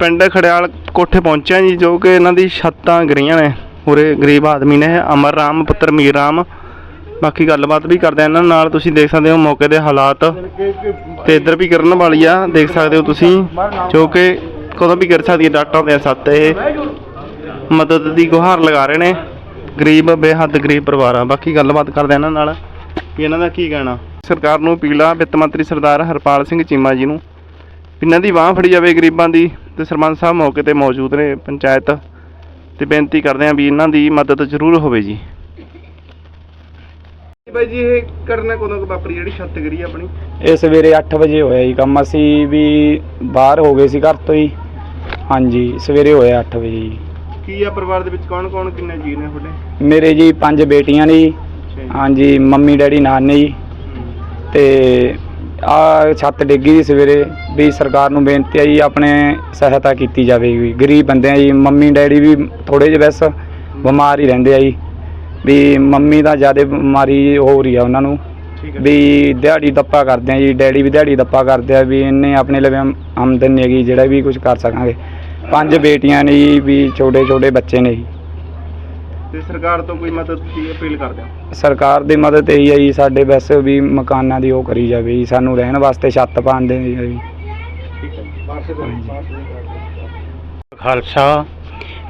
ਪਿੰਡ ਖੜਿਆਲ ਕੋਠੇ ਪਹੁੰਚਿਆ ਜੀ, ਜੋ ਕਿ ਇਹਨਾਂ ਦੀ ਛੱਤਾਂ ਗਰੀਆਂ ਨੇ। ਪੂਰੇ ਗਰੀਬ ਆਦਮੀ ਨੇ ਅਮਰ ਰਾਮ, ਪੁੱਤਰ ਮੀਰ ਰਾਮ। ਬਾਕੀ ਗੱਲਬਾਤ ਵੀ ਕਰਦੇ ਆ ਇਹਨਾਂ ਨਾਲ। ਤੁਸੀਂ ਦੇਖ ਸਕਦੇ ਹੋ ਮੌਕੇ ਦੇ ਹਾਲਾਤ। ਤੇ ਇੱਧਰ ਵੀ ਗਿਰਨ ਵਾਲੀ ਆ, ਦੇਖ ਸਕਦੇ ਹੋ ਤੁਸੀਂ, ਜੋ ਕਿ ਕਦੋਂ ਵੀ ਗਿਰ ਸਕਦੀ ਹੈ, ਡਾਕਟਰ ਦੇ ਸੱਤ ਇਹ ਮਦਦ ਦੀ ਗੁਹਾਰ ਲਗਾ ਰਹੇ ਨੇ। ਗਰੀਬ, ਬੇਹੱਦ ਗਰੀਬ ਪਰਿਵਾਰ ਆ। ਬਾਕੀ ਗੱਲਬਾਤ ਕਰਦੇ ਇਹਨਾਂ ਨਾਲ ਵੀ ਇਹਨਾਂ ਦਾ ਕੀ ਕਹਿਣਾ। ਸਰਕਾਰ ਨੂੰ ਅਪੀਲ ਆ, ਵਿੱਤ ਮੰਤਰੀ ਸਰਦਾਰ ਹਰਪਾਲ ਸਿੰਘ ਚੀਮਾ ਜੀ ਨੂੰ। ਇਹਨਾਂ ਦੀ ਬਾਹ ਫੜੀ ਜਾਵੇ ਗਰੀਬਾਂ ਦੀ ਤੇ ਸਰਪੰਚ ਸਾਹਿਬ ਮੌਕੇ ਤੇ ਮੌਜੂਦ ਨੇ ਪੰਚਾਇਤ ਤੇ ਬੇਨਤੀ ਕਰਦੇ ਆ ਵੀ ਇਹਨਾਂ ਦੀ ਮਦਦ ਜ਼ਰੂਰ ਹੋਵੇ ਜੀ। ਬਾਈ ਜੀ ਇਹ ਕਰਨਾ ਕਦੋਂ ਵਾਪਰੀ? ਜਿਹੜੀ ਛੱਤ ਗਰੀ ਆਪਣੀ? ਇਹ ਸਵੇਰੇ 8 ਵਜੇ ਹੋਇਆ ਜੀ ਕੰਮ। ਅਸੀਂ ਵੀ ਬਾਹਰ ਹੋ ਗਏ ਸੀ ਘਰ ਤੋਂ ਹੀ। ਹਾਂਜੀ ਸਵੇਰੇ ਹੋਇਆ 8 ਵਜੇ ਜੀ। ਕੀ ਆ ਪਰਿਵਾਰ ਦੇ ਵਿੱਚ? ਕੌਣ ਕੌਣ ਕਿੰਨੇ ਜੀ ਨੇ ਤੁਹਾਡੇ? ਮੇਰੇ ਜੀ ਪੰਜ ਬੇਟੀਆਂ ਨੇ ਜੀ। ਹਾਂਜੀ ਮੰਮੀ ਡੈਡੀ ਨਾਨੇ। ਜੀ ਤੇ ਆ ਛੱਤ ਡਿੱਗੀ ਸੀ ਸਵੇਰੇ ਵੀ ਸਰਕਾਰ ਨੂੰ ਬੇਨਤੀ ਹੈ ਜੀ ਆਪਣੇ ਸਹਾਇਤਾ ਕੀਤੀ ਜਾਵੇ ਵੀ ਗਰੀਬ ਬੰਦੇ ਆ ਜੀ ਮੰਮੀ ਡੈਡੀ ਵੀ ਥੋੜੇ ਜਿਹੇ ਬਸ ਬਿਮਾਰ ਹੀ ਰਹਿੰਦੇ ਆ ਜੀ। ਵੀ ਮੰਮੀ ਦਾ ਜ਼ਿਆਦਾ ਬਿਮਾਰੀ ਹੋ ਰਹੀ ਆ ਉਹਨਾਂ ਨੂੰ। ਵੀ ਦਿਹਾੜੀ ਦੱਪਾ ਕਰਦੇ ਆ ਜੀ ਡੈਡੀ ਵੀ ਦਿਹਾੜੀ ਦੱਪਾ ਕਰਦੇ ਆ ਵੀ ਇੰਨੇ ਆਪਣੇ ਲਵੇ ਆਮ- ਆਮਦਨ ਨਹੀਂ ਹੈਗੀ ਜਿਹੜਾ ਵੀ ਕੁਝ ਕਰ ਸਕਾਂਗੇ। ਪੰਜ ਬੇਟੀਆਂ ਨੇ ਜੀ ਵੀ ਛੋਟੇ ਛੋਟੇ ਬੱਚੇ ਨੇ ਜੀ। ਤੇ ਸਰਕਾਰ ਤੋਂ ਕੋਈ ਮਦਦ ਦੀ ਅਪੀਲ ਕਰਦੇ ਹੋ? ਸਰਕਾਰ ਦੀ ਮਦਦ ਇਹੀ ਹੈ ਜੀ ਸਾਡੇ ਬਸ ਵੀ ਮਕਾਨਾਂ ਦੀ ਉਹ ਕਰੀ ਜਾਵੇ ਜੀ ਸਾਨੂੰ ਰਹਿਣ ਵਾਸਤੇ ਛੱਤ ਪਾਉਣ ਦੇ ਜੀ। ਠੀਕ ਹੈ ਖਾਲਸਾ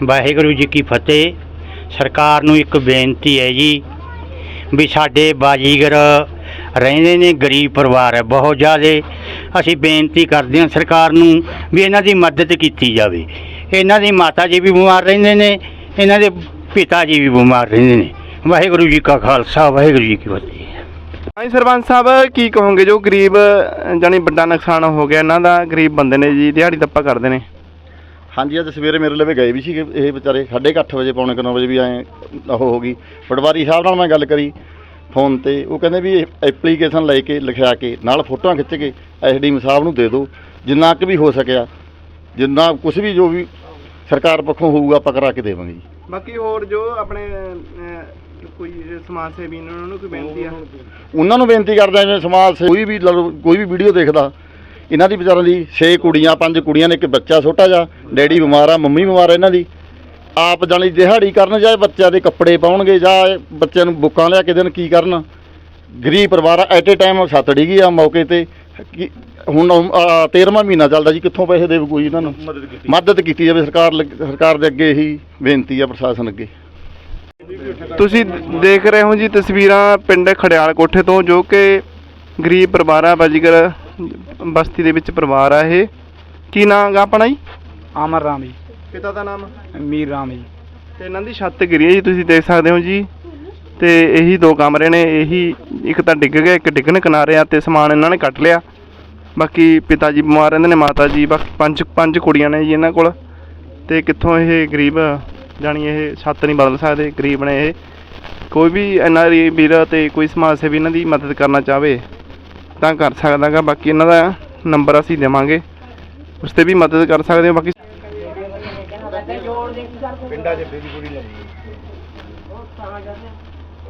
ਵਾਹਿਗੁਰੂ ਜੀ ਕੀ ਫਤਿਹ। ਸਰਕਾਰ ਨੂੰ ਇੱਕ ਬੇਨਤੀ ਹੈ ਜੀ ਵੀ ਸਾਡੇ ਬਾਜੀਗਰ ਰਹਿੰਦੇ ਨੇ ਗਰੀਬ ਪਰਿਵਾਰ ਹੈ ਬਹੁਤ ਜ਼ਿਆਦੇ। ਅਸੀਂ ਬੇਨਤੀ ਕਰਦੇ ਹਾਂ ਸਰਕਾਰ ਨੂੰ ਵੀ ਇਹਨਾਂ ਦੀ ਮਦਦ ਕੀਤੀ ਜਾਵੇ। ਇਹਨਾਂ ਦੀ ਮਾਤਾ ਜੀ ਵੀ ਬਿਮਾਰ ਰਹਿੰਦੇ ਨੇ ਇਹਨਾਂ ਦੇ ਪਿਤਾ ਜੀ ਵੀ ਬਿਮਾਰ ਰਹਿੰਦੇ ਨੇ ਵਾਹਿਗੁਰੂ ਜੀ ਕਾ ਖਾਲਸਾ ਵਾਹਿਗੁਰੂ ਜੀ ਕੀ ਫਤਿਹ ਹਾਂਜੀ ਸਰਪੰਚ ਸਾਹਿਬ ਕੀ ਕਹੋਗੇ ਜੋ ਗਰੀਬ ਜਾਣੀ ਵੱਡਾ ਨੁਕਸਾਨ ਹੋ ਗਿਆ ਇਹਨਾਂ ਦਾ ਗਰੀਬ ਬੰਦੇ ਨੇ ਜੀ ਦਿਹਾੜੀ ਦੱਪਾ ਕਰਦੇ ਨੇ ਹਾਂਜੀ ਅੱਜ ਸਵੇਰੇ ਮੇਰੇ ਲਵੇ ਗਏ ਵੀ ਸੀਗੇ ਇਹ ਵਿਚਾਰੇ 8:30 ਵਜੇ ਪੌਣੇ 9 ਵਜੇ ਵੀ ਐ ਉਹ ਹੋ ਗਈ। ਪਟਵਾਰੀ ਸਾਹਿਬ ਨਾਲ ਮੈਂ ਗੱਲ ਕਰੀ ਫੋਨ ਤੇ ਉਹ ਕਹਿੰਦੇ ਵੀ ਐਪਲੀਕੇਸ਼ਨ ਲੈ ਕੇ ਲਿਖਿਆ ਕੇ ਨਾਲ ਫੋਟੋਆਂ ਖਿੱਚ ਕੇ ਐਸਡੀਐਮ ਸਾਹਿਬ ਨੂੰ ਦੇ ਦਿਓ ਜਿੰਨਾ ਕੁ ਵੀ ਹੋ ਸਕਿਆ ਜਿੰਨਾ ਕੁਝ ਵੀ ਜੋ ਵੀ ਸਰਕਾਰ ਪੱਖੋਂ ਹੋਊਗਾ ਆਪਾਂ ਕਰਾ ਕੇ ਦੇਵਾਂਗੇ ਜੀ। ਬਾਕੀ ਹੋਰ ਜੋ ਆਪਣੇ ਅਹ, ਕੋਈ ਸਮਾਜ ਸੇਵੀ ਨੇ ਉਹਨਾਂ ਨੂੰ ਕੋਈ ਬੇਨਤੀ ਆ? ਉਹਨਾਂ ਨੂੰ ਬੇਨਤੀ ਕਰਦਾ ਜਿਵੇਂ ਸਮਾਜ ਸੇ ਕੋਈ ਵੀ ਲਓ, ਕੋਈ ਵੀ ਵੀਡੀਓ ਦੇਖਦਾ ਇਹਨਾਂ ਦੀ ਵਿਚਾਰਾਂ ਦੀ 6 ਕੁੜੀਆਂ ਪੰਜ ਕੁੜੀਆਂ ਨੇ ਇੱਕ ਬੱਚਾ ਛੋਟਾ ਜਿਹਾ ਡੈਡੀ ਬਿਮਾਰ ਆ ਮੰਮੀ ਬਿਮਾਰ ਆ ਇਹਨਾਂ ਦੀ। ਆਪ ਜਾਣੀ ਦਿਹਾੜੀ ਕਰਨ ਜਾਏ ਬੱਚਿਆਂ ਦੇ ਕੱਪੜੇ ਪਾਉਣਗੇ ਜਾਂ ਇਹ ਬੱਚਿਆਂ ਨੂੰ ਬੁੱਕਾਂ ਲਿਆ ਕੇ ਦੇਣ ਕੀ ਕਰਨ। ਗਰੀਬ ਪਰਿਵਾਰ ਐਟ ਏ ਟਾਈਮ ਸੱਤ ਡਿੱਗੀ ਆ ਮੌਕੇ ਤੇ। ਕੀ- ਹੁਣ 13ਵਾਂ ਮਹੀਨਾ ਚੱਲਦਾ ਜੀ ਕਿੱਥੋਂ ਪੈਸੇ ਦੇਵੇ ਕੋਈ ਇਹਨਾਂ ਨੂੰ? ਮਦਦ ਕੀਤੀ। ਜਾਵੇ ਸਰਕਾਰ ਲੱਗ- ਸਰਕਾਰ ਦੇ ਅੱਗੇ ਇਹੀ ਬੇਨਤੀ ਆ ਪ੍ਰਸ਼ਾਸਨ ਅੱਗੇ। ਤੁਸੀਂ ਦੇਖ ਰਹੇ ਹੋ ਜੀ ਤਸਵੀਰਾਂ ਪਿੰਡ ਖੜਿਆਲ ਕੋਠੇ ਤੋਂ ਜੋ ਕਿ ਗਰੀਬ ਪਰਿਵਾਰ ਆ ਬਾਜੀਗਰ ਬਸਤੀ ਦੇ ਵਿੱਚ ਪਰਿਵਾਰ ਆ ਇਹ। ਕੀ ਨਾਮ ਗਾ ਆਪਣਾ ਜੀ? ਅਮਰ ਰਾਮ ਜੀ। ਪਿਤਾ ਦਾ ਨਾਮ? ਮੀਰ ਰਾਮ ਜੀ। ਤੇ ਇਹਨਾਂ ਦੀ ਛੱਤ ਗਿਰੀ ਹੈ ਜੀ ਤੁਸੀਂ ਦੇਖ ਸਕਦੇ ਹੋ ਜੀ। ਤੇ ਇਹੀ ਦੋ ਕਮਰੇ ਨੇ, ਇਹੀ ਇੱਕ ਤਾਂ ਡਿੱਗ ਗਿਆ, ਇੱਕ ਡਿੱਗਣ ਕਿਨਾਰੇ ਆ ਤੇ ਸਮਾਨ ਇਹਨਾਂ ਨੇ ਕੱਟ ਲਿਆ। ਬਾਕੀ ਪਿਤਾ ਜੀ ਬਿਮਾਰ ਰਹਿੰਦੇ ਨੇ, ਮਾਤਾ ਜੀ, ਬਾਕੀ ਪੰਜ ਪੰਜ ਕੁੜੀਆਂ ਨੇ ਜੀ ਇਹਨਾਂ ਕੋਲ। ਤੇ ਕਿੱਥੋਂ ਇਹ ਗਰੀਬ ਜਾਣੀ ਇਹ ਛੱਤ ਨਹੀਂ ਬਦਲ ਸਕਦੇ, ਗਰੀਬ ਨੇ ਇਹ। ਕੋਈ ਵੀ ਐਨਆਰਈ ਵੀਰ ਤੇ ਕੋਈ ਸਮਾਜ ਸੇਵੀ ਇਹਨਾਂ ਦੀ ਮਦਦ ਕਰਨਾ ਚਾਹਵੇ, ਤਾਂ ਕਰ ਸਕਦਾਗਾ। ਬਾਕੀ ਇਹਨਾਂ ਦਾ ਨੰਬਰ ਅਸੀਂ ਦੇਵਾਂਗੇ, ਉਸ ਤੇ ਵੀ ਮਦਦ ਕਰ ਸਕਦੇ ਹੋ। ਬਾਕੀ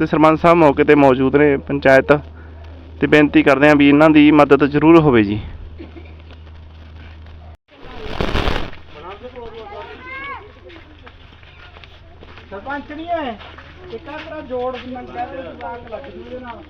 ਤੇ ਸਰਪੰਚ ਸਾਹਿਬ ਮੌਕੇ ਤੇ ਮੌਜੂਦ ਨੇ ਪੰਚਾਇਤ ਤੇ ਬੇਨਤੀ ਕਰਦੇ ਹਾਂ ਵੀ ਇਹਨਾਂ ਦੀ ਮਦਦ ਜ਼ਰੂਰ ਹੋਵੇ ਜੀ। ਸਰਪੰਚ ਨਹੀਂ ਹੈ। ਇੱਕ ਆ ਜੋੜ ਨੰਗਾ ਤੇ ਲੱਗ ਜੂਦੇ ਨਾਲ।